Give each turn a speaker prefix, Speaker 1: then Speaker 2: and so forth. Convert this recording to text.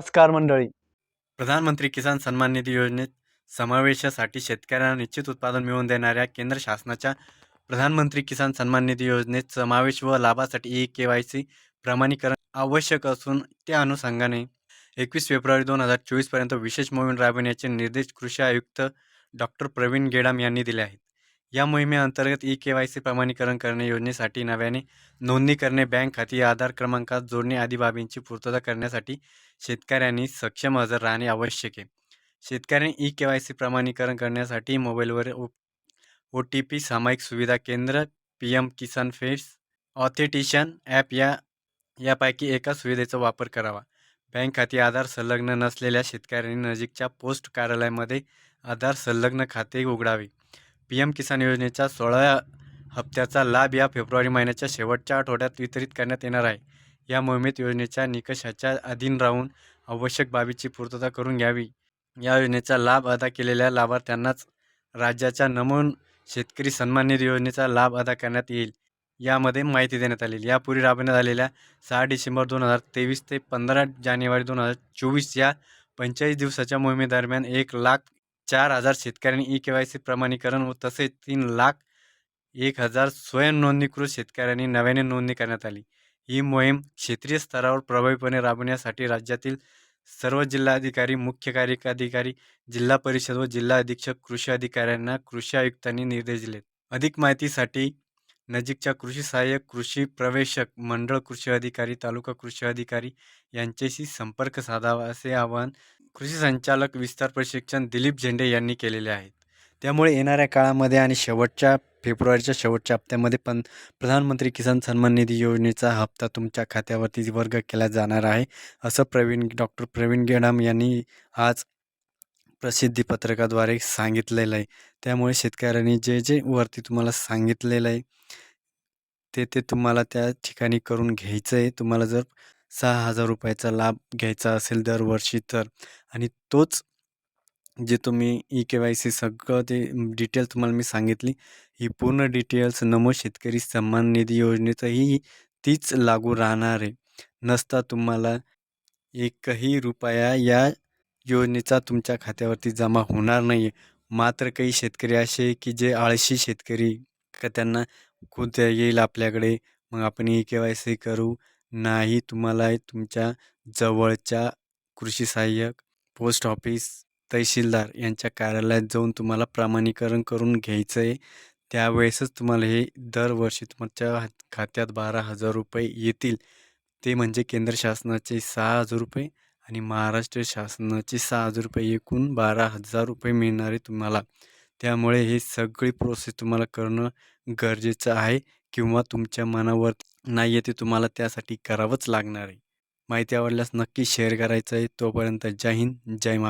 Speaker 1: नमस्कार मंडळी.
Speaker 2: प्रधानमंत्री किसान सन्मान निधी योजनेत समावेशासाठी शेतकऱ्यांना निश्चित उत्पादन मिळवून देणाऱ्या केंद्र शासनाच्या प्रधानमंत्री किसान सन्मान निधी योजनेत समावेश व लाभासाठी ई के वाय सी प्रमाणीकरण आवश्यक असून त्या अनुषंगाने एकवीस फेब्रुवारी दोन हजार चोवीसपर्यंत विशेष मोहीम राबविण्याचे निर्देश कृषी आयुक्त डॉक्टर प्रवीण गेडाम यांनी दिले आहेत. या मोहिमेअंतर्गत ई के वाय सी प्रमाणीकरण करणे योजनेसाठी नव्याने नोंदणी करणे बँक खाती आधार क्रमांकात जोडणे आदी बाबींची पूर्तता करण्यासाठी शेतकऱ्यांनी सक्षम हजर राहणे आवश्यक आहे. शेतकऱ्यांनी ई के वाय सी प्रमाणीकरण करण्यासाठी मोबाईलवर ओ ओ टी पी सामायिक सुविधा केंद्र P M Kisan face authentication app या यापैकी एका सुविधेचा वापर करावा. बँक खाती आधार संलग्न नसलेल्या शेतकऱ्यांनी नजीकच्या पोस्ट कार्यालयामध्ये आधार संलग्न खाते उघडावे. पी एम किसान योजनेच्या सोळाव्या हप्त्याचा लाभ या फेब्रुवारी महिन्याच्या शेवटच्या आठवड्यात वितरित करण्यात येणार आहे. या मोहिमेत योजनेच्या निकषाच्या अधीन राहून आवश्यक बाबीची पूर्तता करून घ्यावी. या योजनेचा लाभ अदा केलेल्या लाभार्थ्यांनाच राज्याच्या नमून शेतकरी सन्मान निधी योजनेचा लाभ अदा करण्यात येईल यामध्ये माहिती देण्यात आलेली. यापूर्वी राबवण्यात आलेल्या सहा डिसेंबर दोन हजार तेवीस ते पंधरा जानेवारी दोन हजार चोवीस या पंचेचाळीस दिवसाच्या मोहिमेदरम्यान एक लाख चार हजार शेतकऱ्यांनी ई के वाय सी प्रमाणीकरण व तसेच तीन लाख एक हजार स्वयं नोंदणीकृत शेतकऱ्यांनी नव्याने नोंदणी करण्यात आली. ही मोहीम क्षेत्रीय स्तरावर प्रभावीपणे राबवण्यासाठी राज्यातील सर्व जिल्हाधिकारी मुख्य कार्यकारी अधिकारी जिल्हा परिषद व जिल्हा अधीक्षक कृषी अधिकाऱ्यांना कृषी आयुक्तांनी निर्देश दिले. अधिक माहितीसाठी नजीकच्या कृषी सहाय्यक कृषी प्रवेशक मंडळ कृषी अधिकारी तालुका कृषी अधिकारी यांच्याशी संपर्क साधावा असे आवाहन कृषी संचालक विस्तार प्रशिक्षण दिलीप झेंडे यांनी केलेले आहेत. त्यामुळे येणाऱ्या काळामध्ये आणि शेवटच्या फेब्रुवारीच्या शेवटच्या हप्त्यामध्ये पण प्रधानमंत्री किसान सन्मान निधी योजनेचा हप्ता तुमच्या खात्यावरती वर्ग केला जाणार आहे असं प्रवीण डॉक्टर प्रवीण गेडाम यांनी आज प्रसिद्धी पत्रकाद्वारे सांगितलेलं आहे. त्यामुळे शेतकऱ्यांनी जे जे वरती तुम्हाला सांगितलेलं आहे ते ते तुम्हाला त्या ठिकाणी करून घ्यायचं आहे. तुम्हाला जर सहा हजार रुपयाचा लाभ घ्यायचा असेल दरवर्षी तर. आणि तोच जे तुम्ही ई के वाय सी सगळं ते डिटेल तुम्हाला मी सांगितली ही पूर्ण डिटेल्स नमो शेतकरी सन्मान निधी योजनेचंही तीच लागू राहणार आहे. नसता तुम्हाला एकही रुपया या योजनेचा तुमच्या खात्यावरती जमा होणार नाही आहे मात्र काही शेतकरी असे की जे आळशी शेतकरी का त्यांना खुद येईल आपल्याकडे मग आपण ई के वाय सी करू नाही तुम्हाला तुमच्या जवळच्या कृषी सहाय्यक पोस्ट ऑफिस तहसीलदार यांच्या कार्यालयात जाऊन तुम्हाला प्रमाणीकरण करून घ्यायचं आहे त्यावेळेसच तुम्हाला हे दरवर्षी तुमच्या खात्यात बारा हजार रुपये येतील. ते म्हणजे केंद्र शासनाचे सहा हजार रुपये आणि महाराष्ट्र शासनाचे सहा हजार रुपये एकूण बारा हजार रुपये मिळणारे तुम्हाला. त्यामुळे हे सगळी प्रोसेस तुम्हाला करणं गरजेचं आहे किंवा तुमच्या मनावर नाही आहे ते तुम्हाला त्यासाठी करावंच लागणार आहे. माहिती आवडल्यास नक्की शेअर करायचं आहे तोपर्यंत जय हिंद जय मा